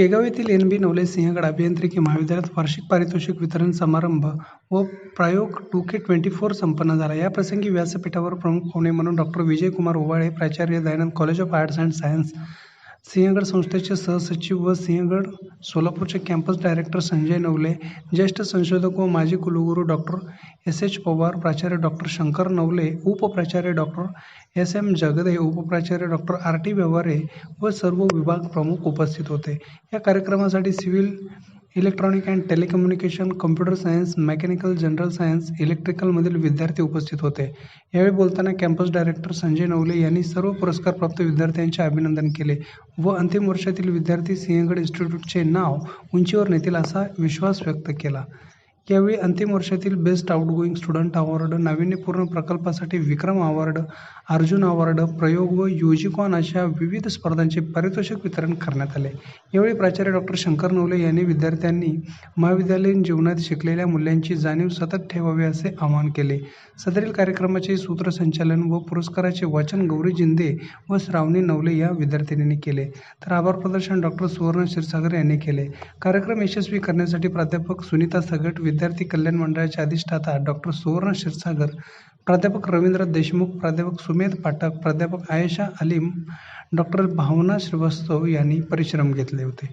केगाव येथील एन बी नवले सिंहगड अभियांत्रिकी महाविद्यालयात वार्षिक पारितोषिक वितरण समारंभ व प्रयोग टू के ट्वेंटी फोर संपन्न झाला. याप्रसंगी व्यासपीठावर प्रमुख पाहुणे म्हणून डॉक्टर विजयकुमार ओवाळे प्राचार्य Dayanand college of arts and science Sinhagad संस्थेचे सहसचिव व सिंहगड सोलापूरचे कॅम्पस डायरेक्टर संजय नवले ज्येष्ठ संशोधक व माजी कुलगुरू डॉक्टर एस एच पवार प्राचार्य डॉक्टर शंकर नवले उपप्राचार्य डॉक्टर एस एम जगदे उपप्राचार्य डॉक्टर आर टी व्यवहारे व सर्व विभाग प्रमुख उपस्थित होते. या कार्यक्रमासाठी civil electronic and telecommunication computer science mechanical general science इलेक्ट्रिकलमधील विद्यार्थी उपस्थित होते. यावेळी बोलताना कॅम्पस डायरेक्टर संजय नवले यांनी सर्व पुरस्कारप्राप्त विद्यार्थ्यांचे अभिनंदन केले व अंतिम वर्षातील विद्यार्थी सिंहगड इन्स्टिट्यूटचे नाव उंचीवर नेतील असा विश्वास व्यक्त केला. यावेळी अंतिम वर्षातील बेस्ट आउटगोईंग स्टुडंट अवॉर्ड नाविन्यपूर्ण प्रकल्पासाठी विक्रम अवॉर्ड अर्जुन अवॉर्ड प्रयोग व युजिकॉन अशा विविध स्पर्धांचे पारितोषिक वितरण करण्यात आले. यावेळी प्राचार्य डॉक्टर शंकर नवले यांनी विद्यार्थ्यांनी महाविद्यालयीन जीवनात शिकलेल्या मूल्यांची जाणीव सतत ठेवावी असे आवाहन केले. सदरील कार्यक्रमाचे सूत्रसंचालन व पुरस्काराचे वाचन गौरी जिंदे व श्रावणी नवले या विद्यार्थिनींनी केले. तर आभार प्रदर्शन डॉक्टर सुवर्ण क्षीरसागर यांनी केले. कार्यक्रम यशस्वी करण्यासाठी प्राध्यापक सुनीता सगट विद्यार्थी कल्याण मंडळाचे अधिष्ठाता डॉक्टर सुवर्ण क्षीरसागर प्राध्यापक रवींद्र देशमुख प्राध्यापक सुमेध पाठक प्राध्यापक आयशा अलीम डॉक्टर भावना श्रीवास्तव यांनी परिश्रम घेतले होते.